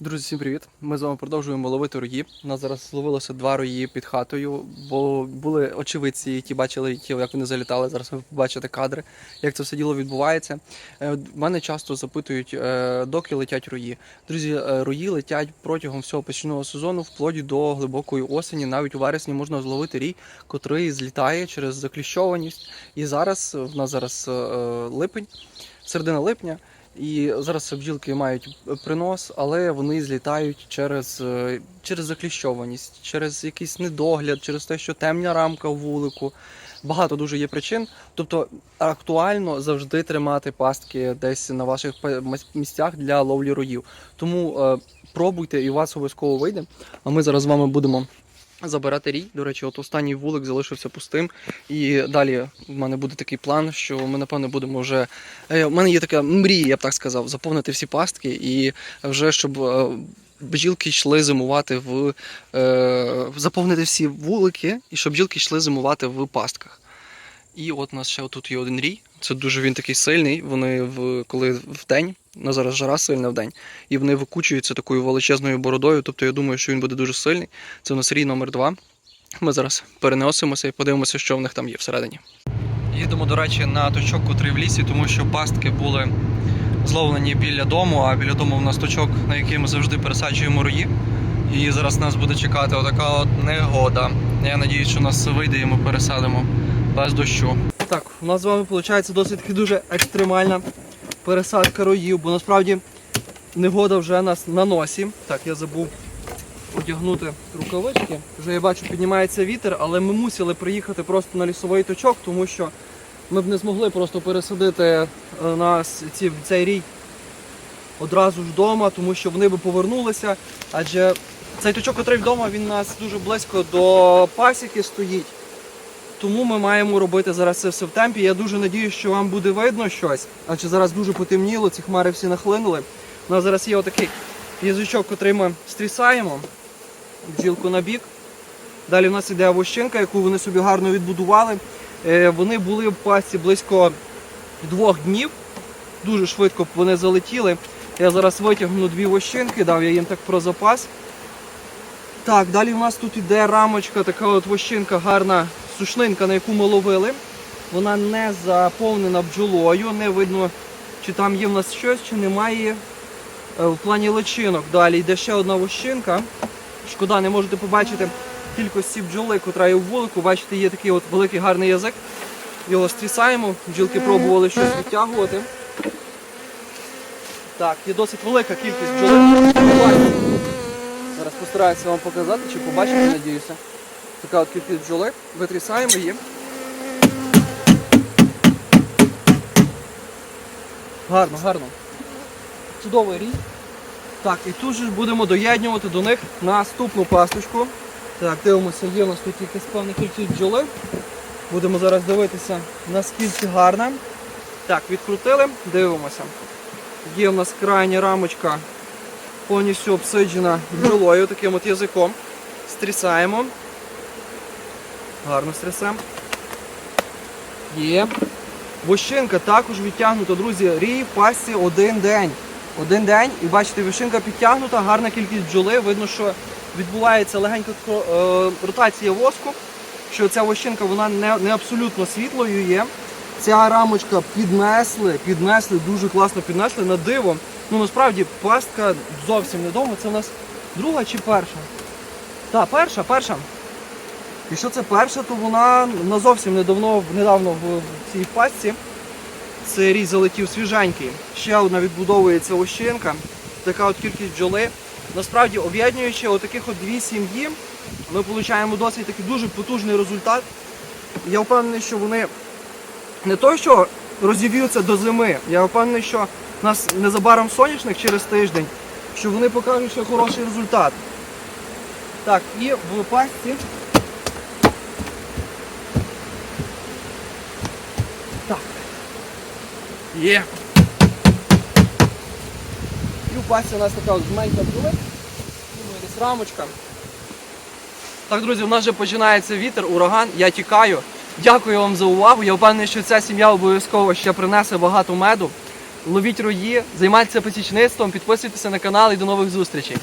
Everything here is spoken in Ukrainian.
Друзі, всім привіт! Ми з вами продовжуємо ловити рої. У нас зараз зловилося два рої під хатою, бо були очевидці, які бачили, як вони залітали. Зараз ви побачите кадри, як це все діло відбувається. Е, Мене часто запитують, е, доки летять рої. Друзі, е, рої летять протягом всього печного сезону, вплоть до глибокої осені. Навіть у вересні можна зловити рій, котрий злітає через закліщованість. І зараз в нас зараз липень, середина липня. І зараз бджілки мають принос, але вони злітають через, е, через закліщованість, через якийсь недогляд, через те, що темна рамка в вулику. Багато дуже є причин. Тобто актуально завжди тримати пастки десь на ваших місцях для ловлі роїв. Тому е, пробуйте і у вас обов'язково вийде. А ми зараз з вами будемо забирати рій. До речі, от останній вулик залишився пустим. І далі в мене буде такий план, що ми напевно будемо вже. Е, У мене є така мрія, я б так сказав, заповнити всі пастки і вже щоб. е, Бджілки йшли зимувати в е, заповнити всі вулики, і щоб бджілки йшли зимувати в пастках. І от у нас ще тут є один рій. Це дуже він такий сильний. Вони в коли в день, на зараз жара сильна в день, і вони викучуються такою величезною бородою. Тобто я думаю, що він буде дуже сильний. Це у нас рій номер 2 Ми зараз переносимося і подивимося, що в них там є всередині. Їдемо, до речі, на точок, котрий в лісі, тому що пастки були зловлені біля дому, а біля дому в нас точок, на який ми завжди пересаджуємо рої. І зараз нас буде чекати отака от негода. Я надіюсь, що нас вийде і ми пересадимо без дощу. Так, у нас з вами виходить досить дуже екстремальна пересадка роїв, бо насправді негода вже нас на носі. Так, я забув одягнути рукавички. Вже я бачу, піднімається вітер, але ми мусили приїхати просто на лісовий точок, тому що ми б не змогли просто пересадити е, нас ці, цей рій одразу ж вдома, тому що вони би повернулися. Адже цей точок, який вдома, він нас дуже близько до пасіки стоїть. Тому ми маємо робити зараз це все в темпі. Я дуже надіюся, що вам буде видно щось, адже зараз дуже потемніло, ці хмари всі нахлинули. У нас зараз є отакий язичок, який ми стрісаємо, бджілку на бік. Далі в нас іде вощинка, яку вони собі гарно відбудували. Е, Вони були в пасі близько двох днів. Дуже швидко вони залетіли. Я зараз витягну дві вощинки, дав я їм так про запас. Так, далі у нас тут іде рамочка, така от вощинка, гарна сушнинка, на яку ми ловили. Вона не заповнена бджолою, не видно, чи там є в нас щось, чи немає е, в плані личинок. Далі йде ще одна вощинка. Шкода, не можете побачити кількості бджоли, котра є в вулику. Бачите, є такий от великий гарний язик. Його стрісаємо, бджілки пробували щось відтягувати. Так, є досить велика кількість бджоли. Зараз постараюся вам показати, чи побачите, надіюся. Така от кількість бджоли. Витрісаємо її. Гарно, гарно. Чудовий рій. Так, і тут же будемо доєднювати до них наступну пасточку. Так, дивимося, є у нас тут якась певна кількість бджоли. Будемо зараз дивитися, наскільки гарна. Так, відкрутили, дивимося. Є у нас крайня рамочка повністю обсиджена бджолою, таким от язиком. Стрісаємо. Гарно стрісаємо. Є. Вощинка також відтягнута, друзі, рій в пасті один день. Один день, і бачите, вощинка підтягнута, гарна кількість бджоли. Видно, що відбувається легенька е, ротація воску, що ця вощинка вона не, не абсолютно світлою є. Ця рамочка піднесли, піднесли, дуже класно піднесли на диво. Ну насправді пастка зовсім недовго. Це у нас друга чи перша? Так, перша, перша. Якщо це перша, то вона на зовсім недавно, недавно в цій пастці. Це рій залетів свіженький. Ще одна відбудовується ощинка. Така от кількість бджоли. Насправді, об'єднуючи отаких от дві сім'ї, ми отримуємо досить такий дуже потужний результат. Я впевнений, що вони не то, що розів'ються до зими. Я впевнений, що у нас незабаром соняшник через тиждень, що вони покажуть ще хороший результат. Так, і в пастці. Є. І в пасті у нас така от жменька були. Десь рамочка. Так, друзі, у нас вже починається вітер, ураган, я тікаю. Дякую вам за увагу. Я впевнений, що ця сім'я обов'язково ще принесе багато меду. ловіть рої, займайтеся посічництвом, підписуйтеся на канал і до нових зустрічей.